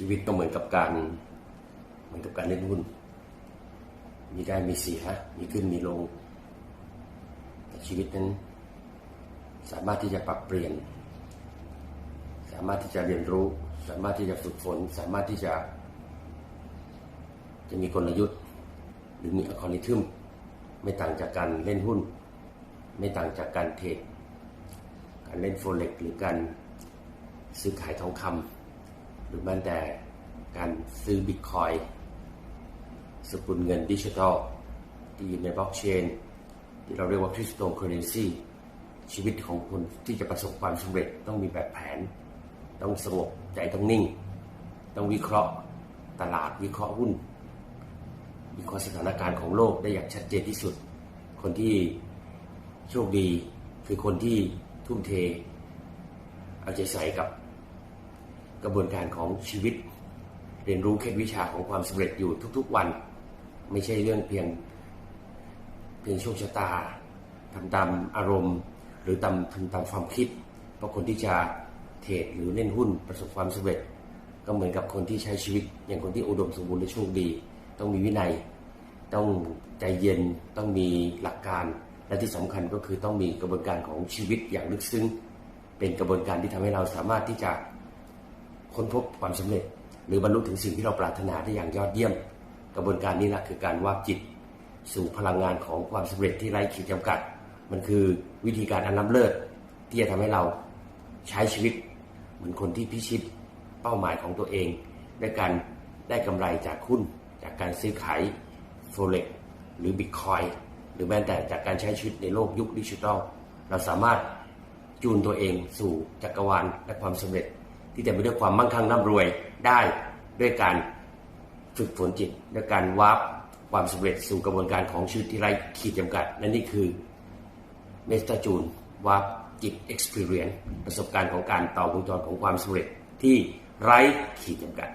ชีวิตก็เหมือนกับการเหมือนกับการเล่นหุ้น มีได้มีเสีย มีขึ้นมีลง แต่ชีวิตนั้น สามารถที่จะปรับเปลี่ยน สามารถที่จะเรียนรู้ สามารถที่จะฝึกฝน สามารถที่จะ จะมีกลยุทธ์ หรือมีอัลกอริทึมไม่ต่างจากการเล่นหุ้น ไม่ต่างจากการเทรดการเล่นโฟเล็กหรือการซื้อขายทองคำ หรือแม้แต่การซื้อบิตคอยสกุลเงินดิจิทัล ที่อยู่ในบล็อกเชน ที่เราเรียกว่าคริสโตเคอเรนซีชีวิตของคนที่จะประสบความสำเร็จต้องมีแบบแผน ต้องสงบใจต้องนิ่ง ต้องวิเคราะห์ตลาดวิเคราะห์หุ้นวิเคราะห์สถานการณ์ของโลกได้อย่างชัดเจนที่สุด คนที่โชคดีคือคนที่ทุ่มเท เอาใจใส่กับ กระบวนการของชีวิต เรียนรู้เคล็ดวิชาของความสำเร็จอยู่ทุกๆวัน ไม่ใช่เรื่องเพียงเพียงโชคชะตาทำตามอารมณ์ หรือตามทำตามความคิด เพราะคนที่จะเทรดหรือเล่นหุ้นประสบความสำเร็จ ก็เหมือนกับคนที่ใช้ชีวิต อย่างคนที่อุดมสมบูรณ์และโชคดี ต้องมีวินัย ต้องใจเย็นต้องมีหลักการ และที่สำคัญก็คือต้องมีกระบวนการของชีวิตอย่างลึกซึ้ง เป็นกระบวนการที่ทำให้เราสามารถที่จะ ค้นพบความสำเร็จ หรือบรรลุถึงสิ่งที่เราปรารถนาได้อย่างยอดเยี่ยม กระบวนการนี้แหละคือการวาบจิต สู่พลังงานของความสำเร็จที่ไร้ขีดจำกัด มันคือวิธีการอันล้ำเลิศที่จะทำให้เราใช้ชีวิต เหมือนคนที่พิชิตเป้าหมายของตัวเองด้วยการได้กำไรจากหุ้นจากการซื้อขายโฟเล็กหรือบิตคอยหรือแม้แต่จากการใช้ชีวิตในโลกยุคดิจิทัลเราสามารถจูนตัวเองสู่จักรวาลและความสำเร็จ ที่จะไปด้วยความมั่งคั่งร่ำรวยได้ด้วยการฝึกฝนจิตด้วยการวาร์ปความสำเร็จสู่กระบวนการของชีวิตที่ไร้ขีดจำกัด และนี่คือเมสตาจูนวาร์ปจิตเอ็กซ์เพรียนประสบการณ์ของการต่อวงจรของความสำเร็จที่ไร้ขีดจำกัด